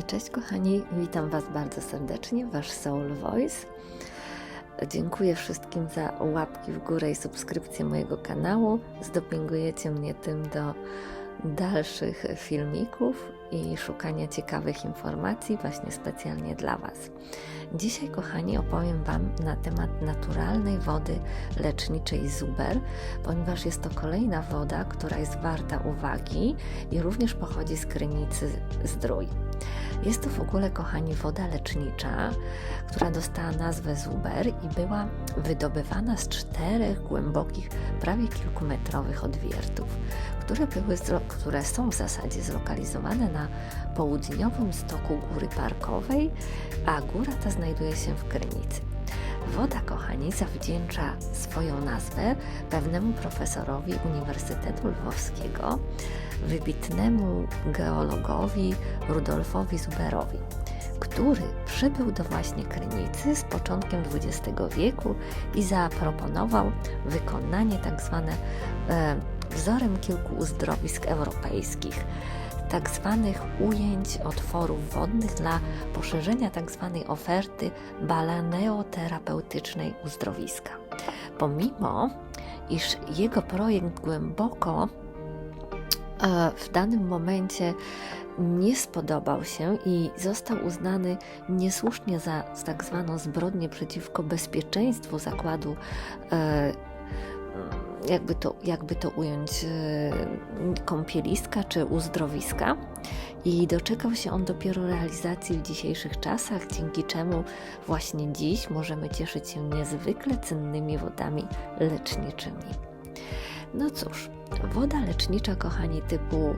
Cześć kochani, witam Was bardzo serdecznie, Wasz Soul Voice. Dziękuję wszystkim za łapki w górę i subskrypcję mojego kanału. Zdopingujecie mnie tym do dalszych filmików i szukania ciekawych informacji właśnie specjalnie dla Was. Dzisiaj, kochani, opowiem Wam na temat naturalnej wody leczniczej Zuber, ponieważ jest to kolejna woda, która jest warta uwagi i również pochodzi z krynicy Zdrój. Jest to w ogóle, kochani, woda lecznicza, która dostała nazwę Zuber i była wydobywana z czterech głębokich, prawie kilkumetrowych odwiertów, które, były, które są w zasadzie zlokalizowane na południowym stoku Góry Parkowej, a góra ta znajduje się w Krynicy. Woda, kochani, zawdzięcza swoją nazwę pewnemu profesorowi Uniwersytetu Lwowskiego, wybitnemu geologowi Rudolfowi Zuberowi, który przybył do właśnie Krynicy z początkiem XX wieku i zaproponował wykonanie tak zwane e, wzorem kilku uzdrowisk europejskich tak zwanych ujęć otworów wodnych dla poszerzenia tak zwanej oferty balaneoterapeutycznej uzdrowiska. Pomimo, iż jego projekt głęboko e, w danym momencie nie spodobał się i został uznany niesłusznie za tak zwaną zbrodnię przeciwko bezpieczeństwu zakładu e, jakby to, jakby to ująć, e, kąpieliska czy uzdrowiska. I doczekał się on dopiero realizacji w dzisiejszych czasach, dzięki czemu właśnie dziś możemy cieszyć się niezwykle cennymi wodami leczniczymi. No cóż, woda lecznicza, kochani, typu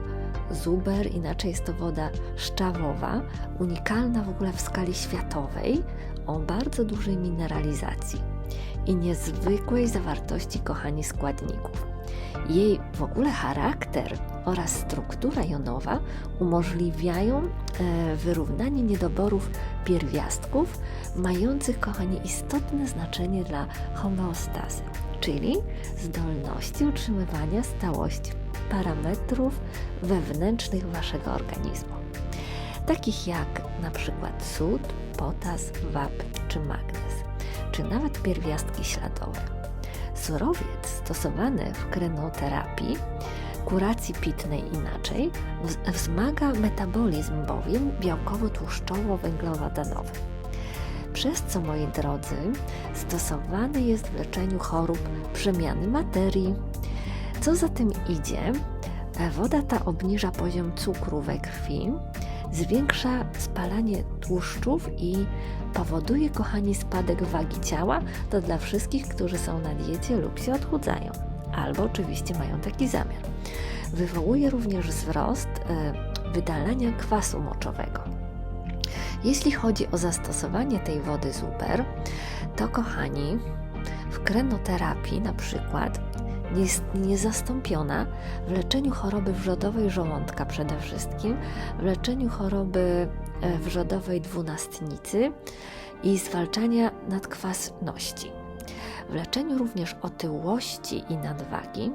Zuber, inaczej jest to woda szczawowa, unikalna w ogóle w skali światowej, o bardzo dużej mineralizacji i niezwykłej zawartości, kochani, składników. Jej w ogóle charakter oraz struktura jonowa umożliwiają e, wyrównanie niedoborów pierwiastków, mających, kochani, istotne znaczenie dla homeostazy, czyli zdolności utrzymywania stałości parametrów wewnętrznych waszego organizmu, takich jak na przykład sód, potas, wapń czy magnez, czy nawet pierwiastki śladowe. Surowiec stosowany w krenoterapii, kuracji pitnej inaczej, wzmaga metabolizm bowiem białkowo-tłuszczowo-węglowodanowy. Przez co, moi drodzy, stosowany jest w leczeniu chorób przemiany materii. Co za tym idzie, woda ta obniża poziom cukru we krwi, zwiększa spalanie tłuszczów i powoduje, kochani, spadek wagi ciała. To dla wszystkich, którzy są na diecie lub się odchudzają, albo oczywiście mają taki zamiar. Wywołuje również wzrost y, wydalania kwasu moczowego. Jeśli chodzi o zastosowanie tej wody super, to kochani, w krenoterapii na przykład jest niezastąpiona w leczeniu choroby wrzodowej żołądka przede wszystkim, w leczeniu choroby e, wrzodowej dwunastnicy i zwalczania nadkwasności. W leczeniu również otyłości i nadwagi,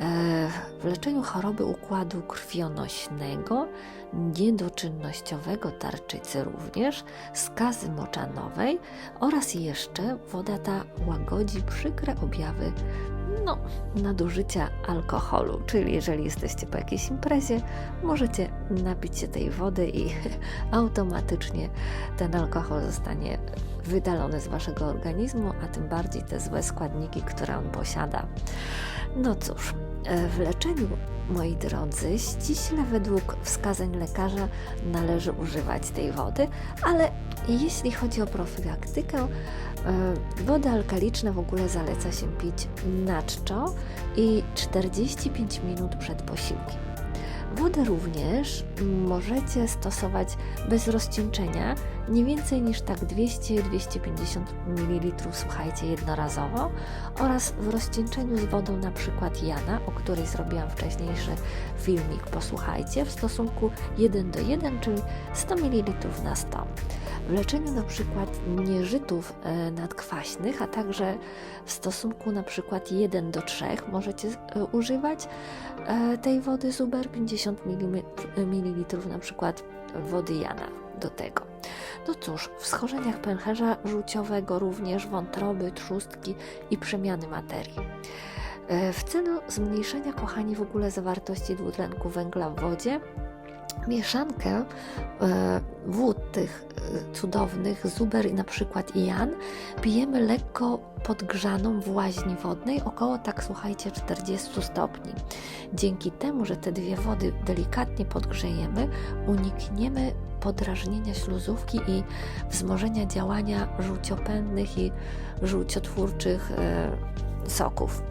e, w leczeniu choroby układu krwionośnego, niedoczynnościowego tarczycy również, skazy moczanowej oraz jeszcze woda ta łagodzi przykre objawy no, nadużycia alkoholu. Czyli jeżeli jesteście po jakiejś imprezie, możecie napić się tej wody i automatycznie ten alkohol zostanie wydalony z waszego organizmu, a tym bardziej te złe składniki, które on posiada. No cóż, w leczeniu, moi drodzy, ściśle według wskazań lekarza należy używać tej wody, ale jeśli chodzi o profilaktykę, e, wodę alkaliczne w ogóle zaleca się pić na czczo i 45 minut przed posiłkiem. Wodę również możecie stosować bez rozcieńczenia, nie więcej niż tak 200-250 ml, słuchajcie, jednorazowo. Oraz w rozcieńczeniu z wodą na przykład Jana, o której zrobiłam wcześniejszy filmik, posłuchajcie, w stosunku 1 do 1, czyli 100 ml na 100 w leczeniu na przykład nieżytów e, nadkwaśnych, a także w stosunku na przykład 1 do 3 możecie e, używać e, tej wody Zuber 50 ml na przykład wody Jana do tego. No cóż, w schorzeniach pęcherza żółciowego również wątroby, trzustki i przemiany materii. W celu zmniejszenia, kochani, w ogóle zawartości dwutlenku węgla w wodzie, mieszankę e, wód tych e, cudownych, zuber i na przykład jan, pijemy lekko podgrzaną w łaźni wodnej, około tak słuchajcie 40 stopni. Dzięki temu, że te dwie wody delikatnie podgrzejemy, unikniemy podrażnienia śluzówki i wzmożenia działania żółciopędnych i żółciotwórczych soków.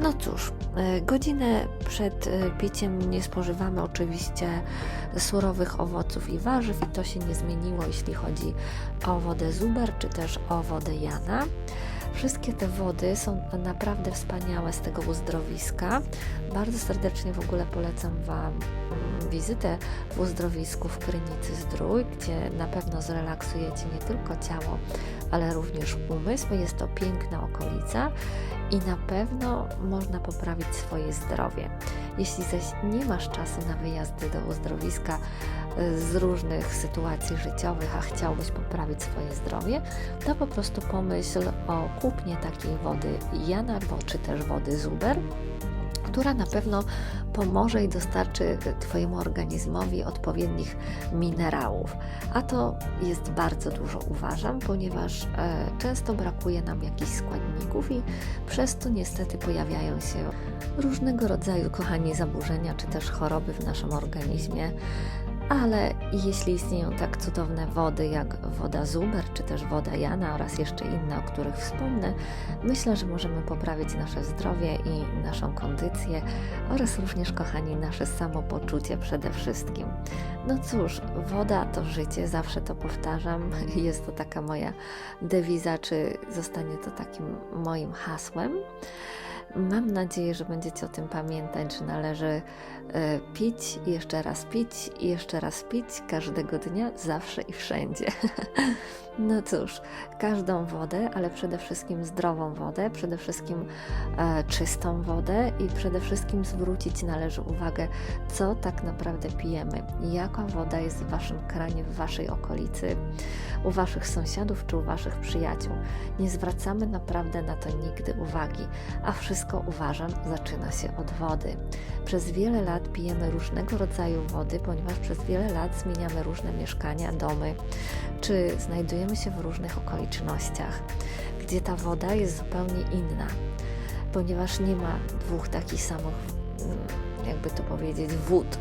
No cóż, e, godzinę przed e, piciem nie spożywamy oczywiście surowych owoców i warzyw i to się nie zmieniło, jeśli chodzi o wodę Zuber czy też o wodę Jana. Wszystkie te wody są naprawdę wspaniałe z tego uzdrowiska. Bardzo serdecznie w ogóle polecam Wam wizytę w uzdrowisku w Krynicy Zdrój, gdzie na pewno zrelaksujecie nie tylko ciało, ale również umysł. Jest to piękna okolica i na pewno można poprawić swoje zdrowie. Jeśli zaś nie masz czasu na wyjazdy do uzdrowiska y, z różnych sytuacji życiowych, a chciałbyś poprawić swoje zdrowie, to po prostu pomyśl o kupnie takiej wody Janarwo czy też wody Zuber która na pewno pomoże i dostarczy Twojemu organizmowi odpowiednich minerałów. A to jest bardzo dużo, uważam, ponieważ e, często brakuje nam jakichś składników i przez to niestety pojawiają się różnego rodzaju, kochani, zaburzenia czy też choroby w naszym organizmie ale jeśli istnieją tak cudowne wody jak woda Zuber czy też woda Jana oraz jeszcze inne, o których wspomnę, myślę, że możemy poprawić nasze zdrowie i naszą kondycję oraz również, kochani, nasze samopoczucie przede wszystkim. No cóż, woda to życie, zawsze to powtarzam, jest to taka moja dewiza, czy zostanie to takim moim hasłem. Mam nadzieję, że będziecie o tym pamiętać, że należy e, pić jeszcze raz pić i jeszcze raz pić każdego dnia, zawsze i wszędzie. No cóż, każdą wodę, ale przede wszystkim zdrową wodę, przede wszystkim e, czystą wodę i przede wszystkim zwrócić należy uwagę, co tak naprawdę pijemy, jaka woda jest w Waszym kranie, w Waszej okolicy, u Waszych sąsiadów czy u Waszych przyjaciół. Nie zwracamy naprawdę na to nigdy uwagi, a wszystko uważam zaczyna się od wody. Przez wiele lat pijemy różnego rodzaju wody, ponieważ przez wiele lat zmieniamy różne mieszkania, domy, czy znajdujemy się w różnych okolicznościach, gdzie ta woda jest zupełnie inna, ponieważ nie ma dwóch takich samych, mm, jakby to powiedzieć, wód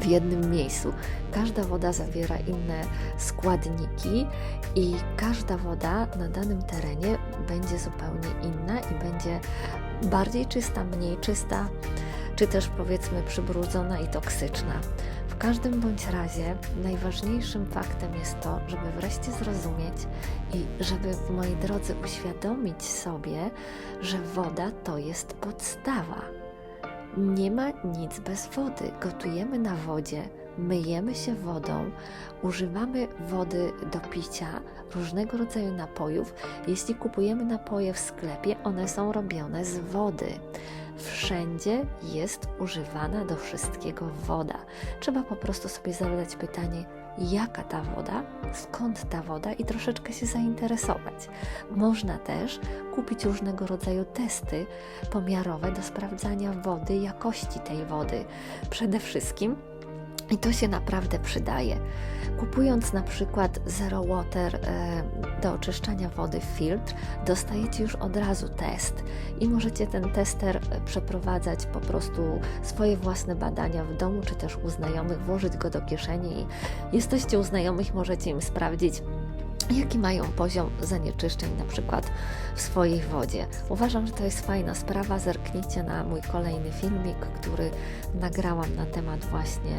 w jednym miejscu. Każda woda zawiera inne składniki i każda woda na danym terenie będzie zupełnie inna i będzie bardziej czysta, mniej czysta, czy też powiedzmy przybrudzona i toksyczna. W każdym bądź razie najważniejszym faktem jest to, żeby wreszcie zrozumieć i żeby, moi drodzy, uświadomić sobie, że woda to jest podstawa. Nie ma nic bez wody. Gotujemy na wodzie, myjemy się wodą, używamy wody do picia, różnego rodzaju napojów. Jeśli kupujemy napoje w sklepie, one są robione z wody. Wszędzie jest używana do wszystkiego woda. Trzeba po prostu sobie zadać pytanie, jaka ta woda, skąd ta woda i troszeczkę się zainteresować. Można też kupić różnego rodzaju testy pomiarowe do sprawdzania wody, jakości tej wody. Przede wszystkim i to się naprawdę przydaje. Kupując na przykład Zero Water e, do oczyszczania wody filtr, dostajecie już od razu test i możecie ten tester przeprowadzać po prostu swoje własne badania w domu czy też u znajomych, włożyć go do kieszeni i jesteście u znajomych, możecie im sprawdzić jaki mają poziom zanieczyszczeń na przykład w swojej wodzie. Uważam, że to jest fajna sprawa. Zerknijcie na mój kolejny filmik, który nagrałam na temat właśnie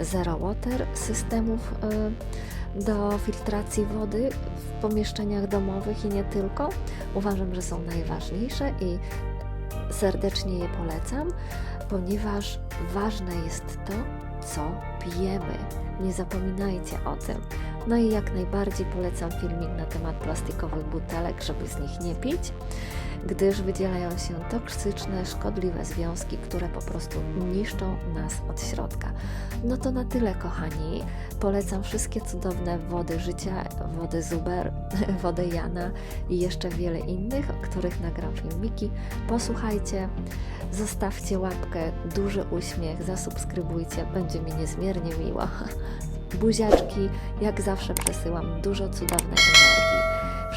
Zero Water systemów y, do filtracji wody w pomieszczeniach domowych i nie tylko. Uważam, że są najważniejsze i serdecznie je polecam, ponieważ ważne jest to, co pijemy. Nie zapominajcie o tym. No i jak najbardziej polecam filmik na temat plastikowych butelek, żeby z nich nie pić. Gdyż wydzielają się toksyczne, szkodliwe związki, które po prostu niszczą nas od środka. No to na tyle, kochani. Polecam wszystkie cudowne wody życia, wody Zuber, wodę Jana i jeszcze wiele innych, o których nagram filmiki. Posłuchajcie, zostawcie łapkę, duży uśmiech, zasubskrybujcie, będzie mi niezmiernie miło. Buziaczki, jak zawsze przesyłam dużo cudownej energii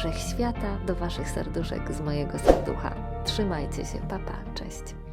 wszechświata do Waszych serduszek z mojego serducha. Trzymajcie się, papa, cześć.